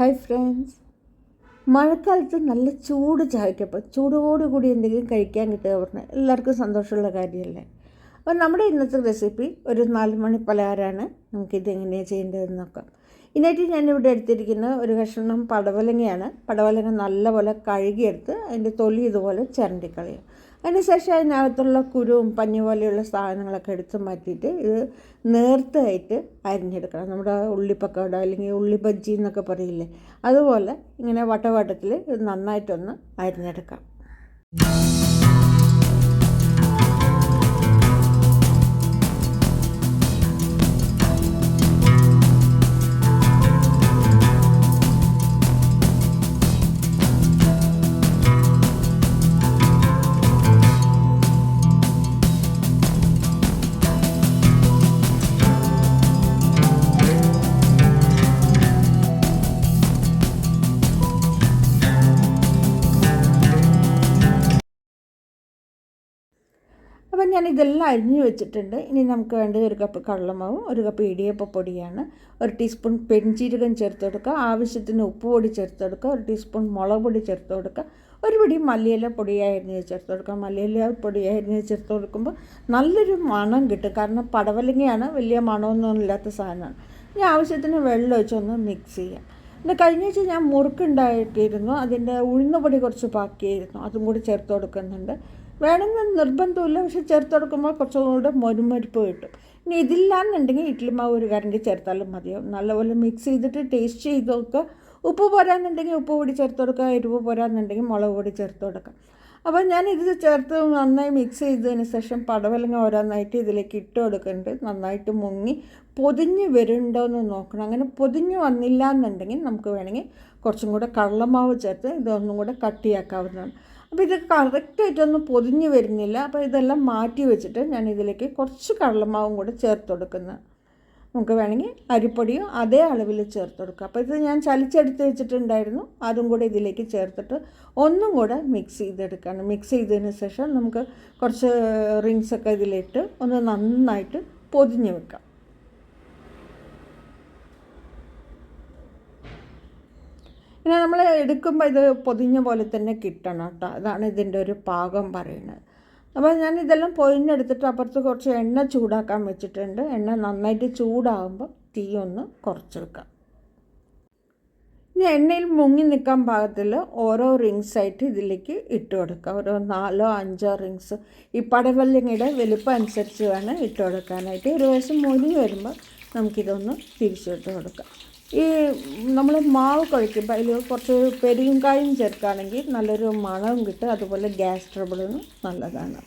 Hi friends മഴക്കാലത്ത് നല്ല ചൂട് ചായക്കപ്പം ചൂടോടുകൂടി എന്തെങ്കിലും കഴിക്കാൻ കിട്ടുക പറഞ്ഞാൽ എല്ലാവർക്കും സന്തോഷമുള്ള കാര്യമല്ലേ? അപ്പോൾ നമ്മുടെ ഇന്നത്തെ റെസിപ്പി ഒരു നാല് മണി പലഹാരമാണ്. നമുക്കിത് എങ്ങനെയാണ് ചെയ്യേണ്ടതെന്ന് നോക്കാം. ഇതിനായിട്ട് ഞാനിവിടെ എടുത്തിരിക്കുന്ന ഒരു കഷ്ണം പടവലങ്ങയാണ്. പടവലങ്ങ നല്ലപോലെ കഴുകിയെടുത്ത് അതിന്റെ തൊലി ഇതുപോലെ ചിരണ്ടിക്കളയും. അതിനുശേഷം അതിനകത്തുള്ള കുരുവും പഞ്ഞു പോലെയുള്ള സാധനങ്ങളൊക്കെ എടുത്ത് മാറ്റിയിട്ട് ഇത് നേർത്തായിട്ട് അരിഞ്ഞെടുക്കണം. നമ്മുടെ ഉള്ളിപ്പക്കോട അല്ലെങ്കിൽ ഉള്ളി ബജ്ജി എന്നൊക്കെ പറയില്ലേ അതുപോലെ ഇങ്ങനെ വട്ടവട്ടത്തിൽ ഇത് നന്നായിട്ടൊന്ന് അരിഞ്ഞെടുക്കാം. അപ്പം ഞാൻ ഇതെല്ലാം അരിഞ്ഞ് വെച്ചിട്ടുണ്ട്. ഇനി നമുക്ക് വേണ്ടത് ഒരു കപ്പ് കള്ളമാവും ഒരു കപ്പ് ഇടിയപ്പ പൊടിയാണ്. ഒരു ടീസ്പൂൺ പെൺജീരകം ചേർത്ത് കൊടുക്കുക. ആവശ്യത്തിന് ഉപ്പ് പൊടി ചേർത്ത് കൊടുക്കുക. ഒരു ടീസ്പൂൺ മുളക് പൊടി ചേർത്ത് കൊടുക്കുക. ഒരു പിടി മല്ലിയില പൊടിയായിരുന്നു ചേർത്ത് കൊടുക്കുക. മല്ലിയില പൊടിയായിരുന്നു ചേർത്ത് കൊടുക്കുമ്പോൾ നല്ലൊരു മണം കിട്ടും. കാരണം പടവലങ്ങയാണ് വലിയ മണമൊന്നും ഇല്ലാത്ത സാധനമാണ്. ഇനി ആവശ്യത്തിന് വെള്ളം ഒഴിച്ചൊന്ന് മിക്സ് ചെയ്യാം. പിന്നെ കഴിഞ്ഞ ആഴ്ച ഞാൻ മുറുക്കുണ്ടാക്കിയിരുന്നു അതിന്റെ ഉഴുന്നുപൊടി കുറച്ച് ബാക്കിയായിരുന്നു. അതും കൂടി ചേർത്ത് കൊടുക്കുന്നുണ്ട്. വേണമെന്ന് നിർബന്ധമില്ല പക്ഷെ ചേർത്ത് കൊടുക്കുമ്പോൾ കുറച്ചും കൂടെ മൊരുമരിപ്പ് കിട്ടും. ഇനി ഇതില്ലാന്നുണ്ടെങ്കിൽ ഇഡ്ഡലി മാവ് ഒരു കരണ്ടി ചേർത്താലും മതിയാവും നല്ലപോലെ മിക്സ് ചെയ്തിട്ട് ടേസ്റ്റ് ചെയ്ത് നോക്കുക ഉപ്പ് പോരാന്നുണ്ടെങ്കിൽ ഉപ്പ് പൊടി ചേർത്ത് കൊടുക്കുക എരിവ് പോരാന്നുണ്ടെങ്കിൽ മുളക് പൊടി ചേർത്ത് കൊടുക്കാം അപ്പോൾ ഞാൻ ഇത് ചേർത്ത് നന്നായി മിക്സ് ചെയ്തതിന് ശേഷം പടവലങ്ങ ഓരോന്നായിട്ട് ഇതിലേക്ക് ഇട്ട് കൊടുക്കുന്നുണ്ട്. നന്നായിട്ട് മുങ്ങി പൊതിഞ്ഞ് വരുന്നുണ്ടോ എന്ന് നോക്കണം. അങ്ങനെ പൊതിഞ്ഞ് വന്നില്ല എന്നുണ്ടെങ്കിൽ നമുക്ക് വേണമെങ്കിൽ കുറച്ചും കൂടെ കള്ളമാവ് ചേർത്ത് ഇതൊന്നും കൂടെ കട്ടിയാക്കാവുന്നതാണ്. അപ്പോൾ ഇത് കറക്റ്റായിട്ടൊന്നും പൊതിഞ്ഞ് വരുന്നില്ല. അപ്പോൾ ഇതെല്ലാം മാറ്റി വെച്ചിട്ട് ഞാൻ ഇതിലേക്ക് കുറച്ച് കടലമാവും കൂടെ ചേർത്ത് കൊടുക്കുന്നത് നമുക്ക് വേണമെങ്കിൽ അരിപ്പൊടിയും അതേ അളവിൽ ചേർത്ത് കൊടുക്കുക അപ്പോൾ ഇത് ഞാൻ ചലിച്ചെടുത്ത് വെച്ചിട്ടുണ്ടായിരുന്നു. അതും കൂടെ ഇതിലേക്ക് ചേർത്തിട്ട് ഒന്നും കൂടെ മിക്സ് ചെയ്തെടുക്കണം. മിക്സ് ചെയ്തതിന് ശേഷം നമുക്ക് കുറച്ച് റിങ്സൊക്കെ ഇതിലിട്ട് ഒന്ന് നന്നായിട്ട് പൊതിഞ്ഞ് വെക്കാം. പിന്നെ നമ്മൾ എടുക്കുമ്പോൾ ഇത് പൊതിഞ്ഞ പോലെ തന്നെ കിട്ടണം കേട്ടോ. അതാണ് ഇതിന്റെ ഒരു പാകം പറയുന്നത്. അപ്പോൾ ഞാൻ ഇതെല്ലാം പൊതിഞ്ഞെടുത്തിട്ട് അപ്പുറത്ത് കുറച്ച് എണ്ണ ചൂടാക്കാൻ വെച്ചിട്ടുണ്ട്. എണ്ണ നന്നായിട്ട് ചൂടാകുമ്പോൾ തീ ഒന്ന് കുറച്ച് ഇനി എണ്ണയിൽ മുങ്ങി നിൽക്കാൻ പാകത്തിൽ ഓരോ റിങ്സ് ആയിട്ട് ഇതിലേക്ക് ഇട്ട് കൊടുക്കുക ഓരോ നാലോ അഞ്ചോ റിങ്സ് ഈ പടവല്ലിങ്ങയുടെ വലുപ്പം അനുസരിച്ച് വേണം ഇട്ട് കൊടുക്കാനായിട്ട്. ഒരു വശം മുരി വരുമ്പോൾ നമുക്കിതൊന്ന് തിരിച്ചിട്ട് കൊടുക്കാം. ഈ നമ്മൾ മാവ് കഴിക്കുമ്പോൾ അതിൽ കുറച്ച് പെരുങ്കായും ചേർക്കുകയാണെങ്കിൽ നല്ലൊരു മണവും കിട്ടും. അതുപോലെ ഗ്യാസ് ട്രബിളും നല്ലതാണ്.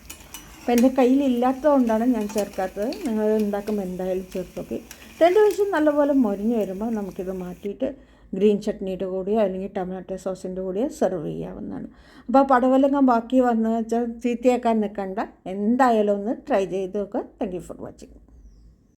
അപ്പോൾ എന്റെ കയ്യിലില്ലാത്തതുകൊണ്ടാണ് ഞാൻ ചേർക്കാത്തത്. നിങ്ങൾ ഉണ്ടാക്കുമ്പോൾ എന്തായാലും ചേർത്തോക്കെ രണ്ട് ദിവസം നല്ലപോലെ മൊരിഞ്ഞ് വരുമ്പോൾ നമുക്കിത് മാറ്റിയിട്ട് ഗ്രീൻ ചട്നിയുടെ കൂടിയോ അല്ലെങ്കിൽ ടൊമാറ്റോ സോസിന്റെ കൂടിയോ സെർവ് ചെയ്യാവുന്നതാണ്. അപ്പോൾ പടവലങ്ങ ബാക്കി വന്നു വെച്ചാൽ ചീത്തയാക്കാൻ നിൽക്കണ്ട എന്തായാലും ഒന്ന് ട്രൈ ചെയ്ത് നോക്കുക താങ്ക് യു ഫോർ വാച്ചിങ്